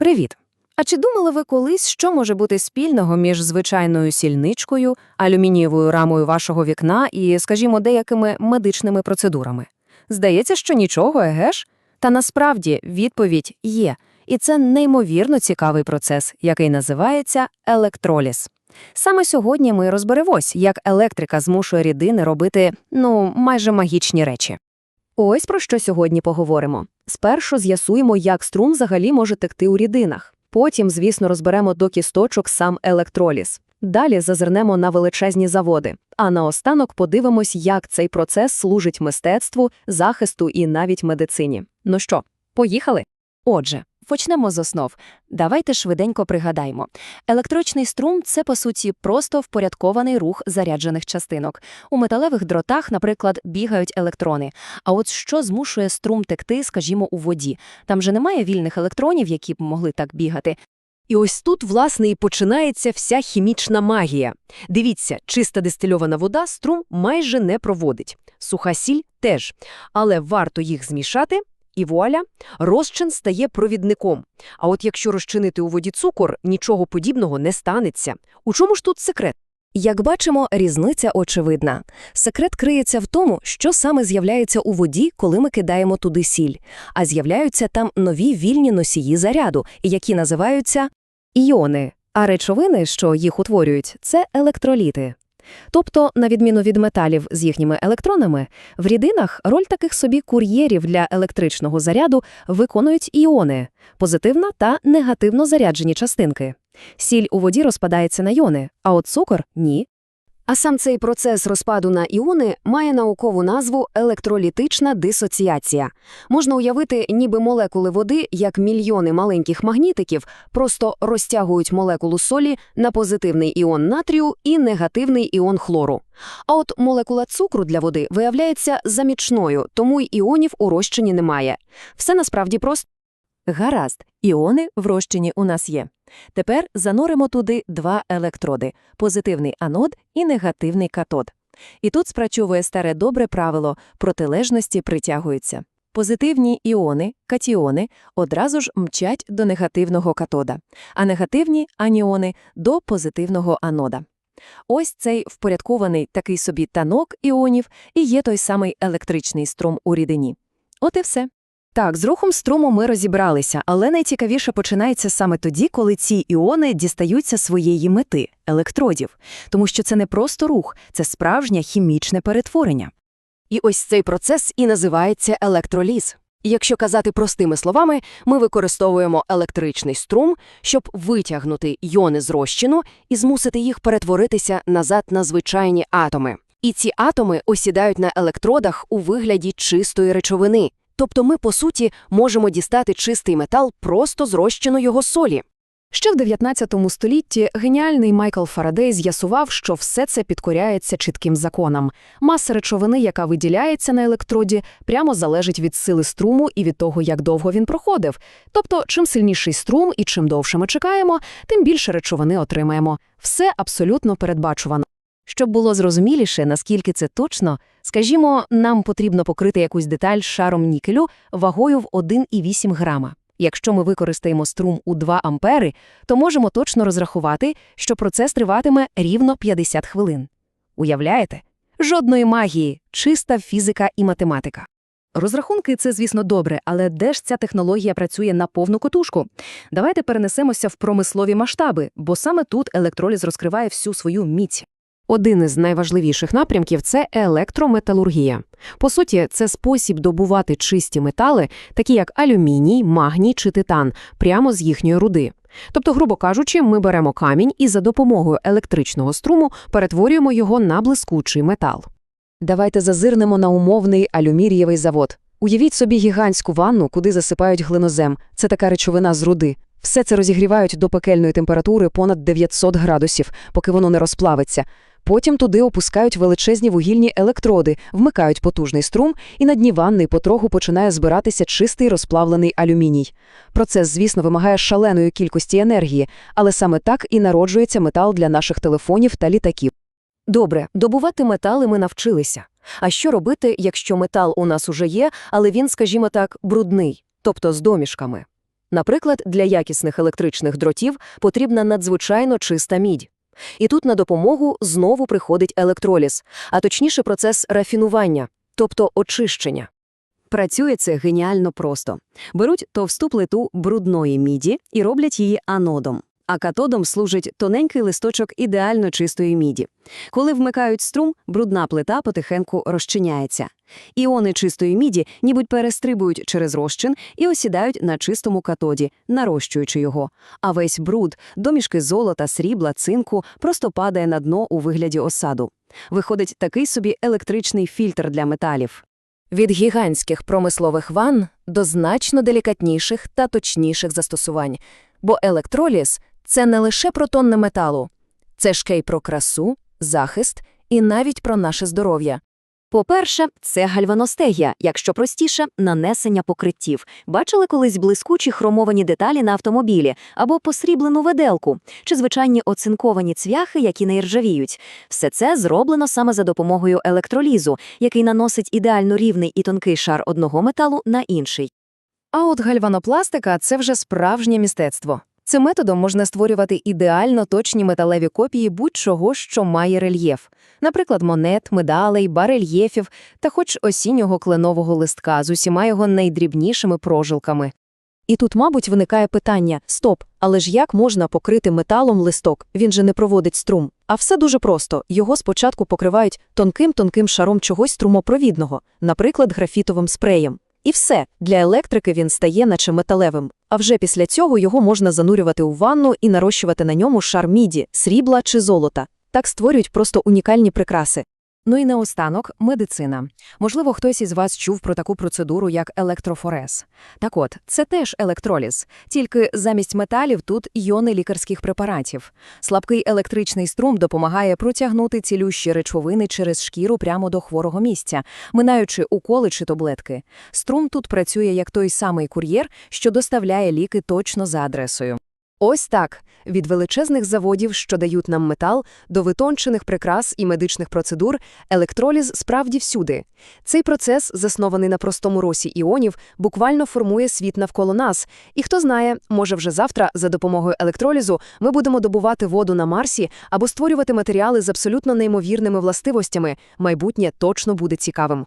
Привіт! А чи думали ви колись, що може бути спільного між звичайною сільничкою, алюмінієвою рамою вашого вікна і, скажімо, деякими медичними процедурами? Здається, що нічого, еге ж? Та насправді відповідь є, і це неймовірно цікавий процес, який називається електроліз. Саме сьогодні ми розберемось, як електрика змушує рідини робити, ну, майже магічні речі. Ось про що сьогодні поговоримо. Спершу з'ясуємо, як струм взагалі може текти у рідинах. Потім, звісно, розберемо до кісточок сам електроліз. Далі зазирнемо на величезні заводи. А наостанок подивимось, як цей процес служить мистецтву, захисту і навіть медицині. Ну що, поїхали? Отже, почнемо з основ. Давайте швиденько пригадаємо. Електричний струм це, по суті, просто впорядкований рух заряджених частинок. У металевих дротах, наприклад, бігають електрони. А от що змушує струм текти, скажімо, у воді? Там же немає вільних електронів, які б могли так бігати. І ось тут, власне, і починається вся хімічна магія. Дивіться, чиста дистильована вода струм майже не проводить. Суха сіль теж. Але варто їх змішати, і вуаля, розчин стає провідником. А от якщо розчинити у воді цукор, нічого подібного не станеться. У чому ж тут секрет? Як бачимо, різниця очевидна. Секрет криється в тому, що саме з'являється у воді, коли ми кидаємо туди сіль, а з'являються там нові вільні носії заряду, які називаються іони, а речовини, що їх утворюють, це електроліти. Тобто, на відміну від металів з їхніми електронами, в рідинах роль таких собі кур'єрів для електричного заряду виконують іони – позитивно та негативно заряджені частинки. Сіль у воді розпадається на йони, а от цукор – ні. А сам цей процес розпаду на іони має наукову назву електролітична дисоціація. Можна уявити, ніби молекули води, як мільйони маленьких магнітиків, просто розтягують молекулу солі на позитивний іон натрію і негативний іон хлору. А от молекула цукру для води виявляється замічною, тому й іонів у розчині немає. Все насправді просто. Гаразд, іони в розчині у нас є. Тепер зануримо туди два електроди – позитивний анод і негативний катод. І тут спрацьовує старе добре правило – протилежності притягуються. Позитивні іони, катіони, одразу ж мчать до негативного катода, а негативні аніони – до позитивного анода. Ось цей впорядкований такий собі танок іонів і є той самий електричний струм у рідині. От і все. Так, з рухом струму ми розібралися, але найцікавіше починається саме тоді, коли ці іони дістаються своєї мети електродів, тому що це не просто рух, це справжнє хімічне перетворення. І ось цей процес і називається електроліз. Якщо казати простими словами, ми використовуємо електричний струм, щоб витягнути йони з розчину і змусити їх перетворитися назад на звичайні атоми. І ці атоми осідають на електродах у вигляді чистої речовини. Тобто ми, по суті, можемо дістати чистий метал просто з його солі. Ще в 19 столітті геніальний Майкл Фарадей з'ясував, що все це підкоряється чітким законам. Маса речовини, яка виділяється на електроді, прямо залежить від сили струму і від того, як довго він проходив. Тобто, чим сильніший струм і чим довше ми чекаємо, тим більше речовини отримаємо. Все абсолютно передбачувано. Щоб було зрозуміліше, наскільки це точно, скажімо, нам потрібно покрити якусь деталь шаром нікелю вагою в 1,8 грама. Якщо ми використаємо струм у 2 ампери, то можемо точно розрахувати, що процес триватиме рівно 50 хвилин. Уявляєте? Жодної магії, чиста фізика і математика. Розрахунки це, звісно, добре, але де ж ця технологія працює на повну котушку? Давайте перенесемося в промислові масштаби, бо саме тут електроліз розкриває всю свою міць. Один із найважливіших напрямків це електрометалургія. По суті, це спосіб добувати чисті метали, такі як алюміній, магній чи титан, прямо з їхньої руди. Тобто, грубо кажучи, ми беремо камінь і за допомогою електричного струму перетворюємо його на блискучий метал. Давайте зазирнемо на умовний алюмірієвий завод. Уявіть собі гігантську ванну, куди засипають глинозем. Це така речовина з руди. Все це розігрівають до пекельної температури понад 900 градусів, поки воно не розплавиться. Потім туди опускають величезні вугільні електроди, вмикають потужний струм, і на дні ванни потроху починає збиратися чистий розплавлений алюміній. Процес, звісно, вимагає шаленої кількості енергії, але саме так і народжується метал для наших телефонів та літаків. Добре, добувати метали ми навчилися. А що робити, якщо метал у нас уже є, але він, скажімо так, брудний, тобто з домішками? Наприклад, для якісних електричних дротів потрібна надзвичайно чиста мідь. І тут на допомогу знову приходить електроліз, а точніше процес рафінування, тобто очищення. Працює це геніально просто. Беруть товсту плиту брудної міді і роблять її анодом. А катодом служить тоненький листочок ідеально чистої міді. Коли вмикають струм, брудна плита потихеньку розчиняється. Іони чистої міді нібудь перестрибують через розчин і осідають на чистому катоді, нарощуючи його. А весь бруд, домішки золота, срібла, цинку просто падає на дно у вигляді осаду. Виходить такий собі електричний фільтр для металів. Від гігантських промислових ванн до значно делікатніших та точніших застосувань. Бо електроліз – це не лише про тонни металу. Це ж й про красу, захист і навіть про наше здоров'я. По-перше, це гальваностегія, якщо простіше, нанесення покриттів. Бачили колись блискучі хромовані деталі на автомобілі або посріблену веделку, чи звичайні оцинковані цвяхи, які не іржавіють. Все це зроблено саме за допомогою електролізу, який наносить ідеально рівний і тонкий шар одного металу на інший. А от гальванопластика – це вже справжнє мистецтво. Цим методом можна створювати ідеально точні металеві копії будь-чого, що має рельєф. Наприклад, монет, медалей, барельєфів та хоч осіннього кленового листка з усіма його найдрібнішими прожилками. І тут, мабуть, виникає питання: стоп, але ж як можна покрити металом листок? Він же не проводить струм. А все дуже просто. Його спочатку покривають тонким-тонким шаром чогось струмопровідного, наприклад, графітовим спреєм. І все, для електрики він стає наче металевим. А вже після цього його можна занурювати у ванну і нарощувати на ньому шар міді, срібла чи золота. Так створюють просто унікальні прикраси. Ну і наостанок – медицина. Можливо, хтось із вас чув про таку процедуру, як електрофорез. Так от, це теж електроліз, тільки замість металів тут іони лікарських препаратів. Слабкий електричний струм допомагає протягнути цілющі речовини через шкіру прямо до хворого місця, минаючи уколи чи таблетки. Струм тут працює як той самий кур'єр, що доставляє ліки точно за адресою. Ось так. Від величезних заводів, що дають нам метал, до витончених прикрас і медичних процедур, електроліз справді всюди. Цей процес, заснований на простому росі іонів, буквально формує світ навколо нас. І хто знає, може вже завтра за допомогою електролізу ми будемо добувати воду на Марсі або створювати матеріали з абсолютно неймовірними властивостями. Майбутнє точно буде цікавим.